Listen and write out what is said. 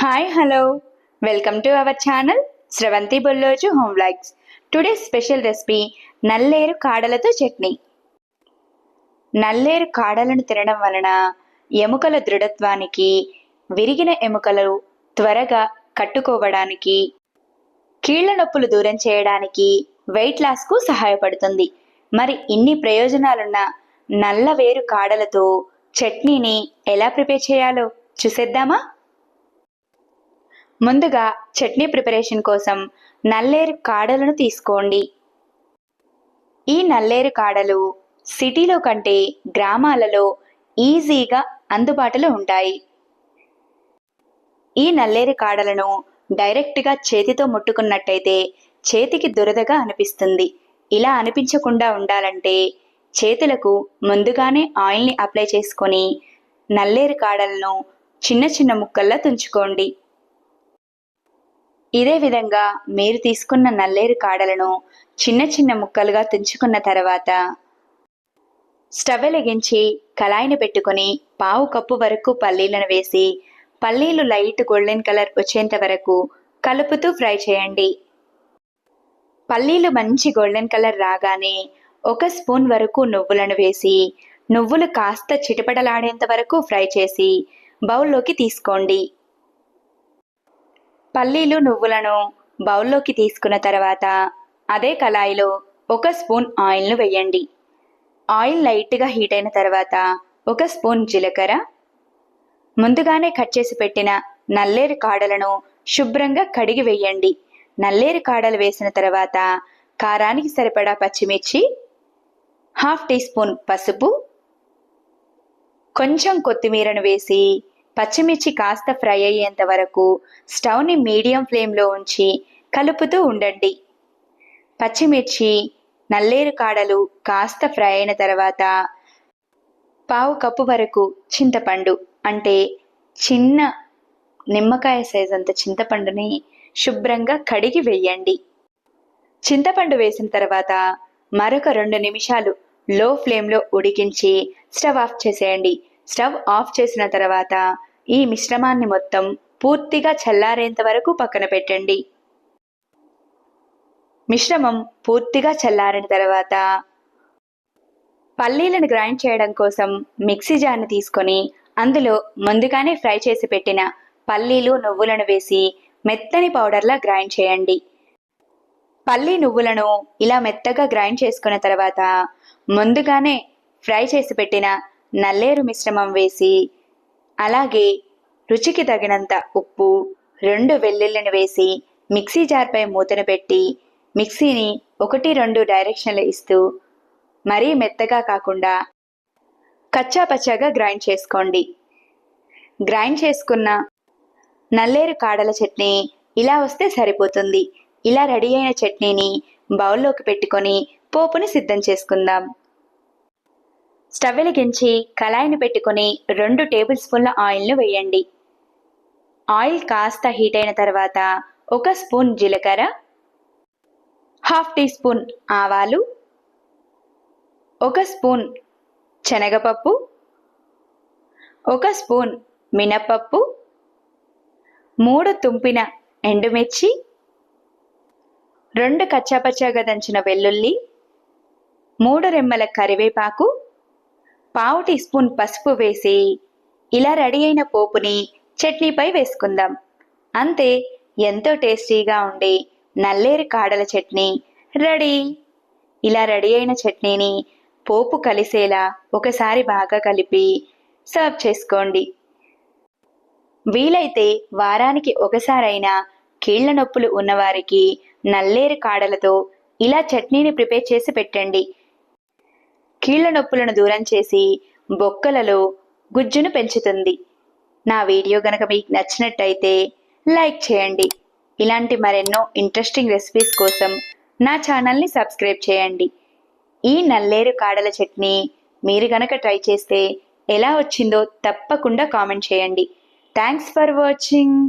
Hi hello welcome to our channel Sravanthi Bolloju home vlogs today special recipe నల్లేరు కాడలతో చట్నీ. నల్లేరు కాడలను తినడం వలన ఎముకల దృఢత్వానికి విరిగిన ఎముకలు త్వరగా కట్టుకోవడానికి కీళ్ళ నొప్పులు దూరం చేయడానికి వెయిట్ లాస్కు సహాయపడుతుంది. మరి ఇన్ని ప్రయోజనాలున్న నల్లవేరు కాడలతో చట్నీని ఎలా ప్రిపేర్ చేయాలో చూసేద్దామా? ముందుగా చట్నీ ప్రిపరేషన్ కోసం నల్లేరు కాడలను తీసుకోండి. ఈ నల్లేరు కాడలు సిటీలో కంటే గ్రామాలలో ఈజీగా అందుబాటులో ఉంటాయి. ఈ నల్లేరు కాడలను డైరెక్ట్గా చేతితో ముట్టుకున్నట్టయితే చేతికి దురదగా అనిపిస్తుంది. ఇలా అనిపించకుండా ఉండాలంటే చేతులకు ముందుగానే ఆయిల్ని అప్లై చేసుకొని నల్లేరు కాడలను చిన్న చిన్న ముక్కల్లా తుంచుకోండి. ఇదే విధంగా మీరు తీసుకున్న నల్లేరు కాడలను చిన్న చిన్న ముక్కలుగా తుంచుకున్న తర్వాత స్టవ్ వెలిగించి కళాయిని పెట్టుకొని పావు కప్పు వరకు పల్లీలను వేసి పల్లీలు లైట్ గోల్డెన్ కలర్ వచ్చేంత వరకు కలుపుతూ ఫ్రై చేయండి. పల్లీలు మంచి గోల్డెన్ కలర్ రాగానే ఒక స్పూన్ వరకు నువ్వులను వేసి నువ్వులు కాస్త చిటపటలాడేంత వరకు ఫ్రై చేసి బౌల్లోకి తీసుకోండి. పల్లీలు నువ్వులను బౌల్లోకి తీసుకున్న తర్వాత అదే కళాయిలో ఒక స్పూన్ ఆయిల్ను వేయండి. ఆయిల్ లైట్గా హీట్ అయిన తర్వాత ఒక స్పూన్ జీలకర్ర. ముందుగానే కట్ చేసి పెట్టిన నల్లేరు కాడలను శుభ్రంగా కడిగి వేయండి. నల్లేరు కాడలు వేసిన తర్వాత కారానికి సరిపడా పచ్చిమిర్చి హాఫ్ టీ స్పూన్ పసుపు కొంచెం కొత్తిమీరను వేసి పచ్చిమిర్చి కాస్త ఫ్రై అయ్యేంత వరకు స్టవ్ని మీడియం ఫ్లేమ్లో ఉంచి కలుపుతూ ఉండండి. పచ్చిమిర్చి నల్లేరు కాడలు కాస్త ఫ్రై అయిన తర్వాత పావు కప్పు వరకు చింతపండు అంటే చిన్న నిమ్మకాయ సైజ్ అంత చింతపండుని శుభ్రంగా కడిగి వేయండి. చింతపండు వేసిన తర్వాత మరొక రెండు నిమిషాలు లో ఫ్లేమ్లో ఉడికించి స్టవ్ ఆఫ్ చేసేయండి. స్టవ్ ఆఫ్ చేసిన తర్వాత ఈ మిశ్రమాన్ని మొత్తం పూర్తిగా చల్లారేంత వరకు పక్కన పెట్టండి. మిశ్రమం పూర్తిగా చల్లారిన తర్వాత పల్లీలను గ్రైండ్ చేయడం కోసం మిక్సీ జార్ని తీసుకొని అందులో ముందుగానే ఫ్రై చేసి పెట్టిన పల్లీలు నువ్వులను వేసి మెత్తని పౌడర్లా గ్రైండ్ చేయండి. పల్లి నువ్వులను ఇలా మెత్తగా గ్రైండ్ చేసుకున్న తర్వాత ముందుగానే ఫ్రై చేసి పెట్టిన నల్లేరు మిశ్రమం వేసి అలాగే రుచికి తగినంత ఉప్పు రెండు వెల్లుల్లిని వేసి మిక్సీ జార్పై మూతను పెట్టి మిక్సీని ఒకటి రెండు డైరెక్షన్లు ఇస్తూ మరీ మెత్తగా కాకుండా కచ్చా పచ్చాగా గ్రైండ్ చేసుకోండి. గ్రైండ్ చేసుకున్న నల్లేరు కాడల చట్నీ ఇలా వస్తే సరిపోతుంది. ఇలా రెడీ అయిన చట్నీని బౌల్లోకి పెట్టుకొని పోపుని సిద్ధం చేసుకుందాం. స్టవ్ వెలిగించి కళాయిని పెట్టుకుని రెండు టేబుల్ స్పూన్ల ఆయిల్ను వేయండి. ఆయిల్ కాస్త హీట్ అయిన తర్వాత ఒక స్పూన్ జీలకర్ర హాఫ్ టీ స్పూన్ ఆవాలు ఒక స్పూన్ శనగపప్పు ఒక స్పూన్ మినప్పప్పు మూడు తుంపిన ఎండుమిర్చి రెండు కచ్చాపచ్చాగా దంచిన వెల్లుల్లి మూడు రెమ్మల కరివేపాకు పావు టీ స్పూన్ పసుపు వేసి ఇలా రెడీ అయిన పోపుని చట్నీపై వేసుకుందాం. అంతే ఎంతో టేస్టీగా ఉండే నల్లేరు కాడల చట్నీ రెడీ. ఇలా రెడీ అయిన చట్నీని పోపు కలిసేలా ఒకసారి బాగా కలిపి సర్వ్ చేసుకోండి. వీలైతే వారానికి ఒకసారైనా కీళ్ళ నొప్పులు ఉన్నవారికి నల్లేరు కాడలతో ఇలా చట్నీని ప్రిపేర్ చేసి పెట్టండి. కీళ్ళ నొప్పులను దూరం చేసి బొక్కలలో గుజ్జును పెంచుతుంది. నా వీడియో గనక మీకు నచ్చినట్టయితే లైక్ చేయండి. ఇలాంటి మరెన్నో ఇంట్రెస్టింగ్ రెసిపీస్ కోసం నా ఛానల్ని సబ్స్క్రైబ్ చేయండి. ఈ నల్లేరు కాడల చట్నీ మీరు గనక ట్రై చేస్తే ఎలా వచ్చిందో తప్పకుండా కామెంట్ చేయండి. Thanks for watching.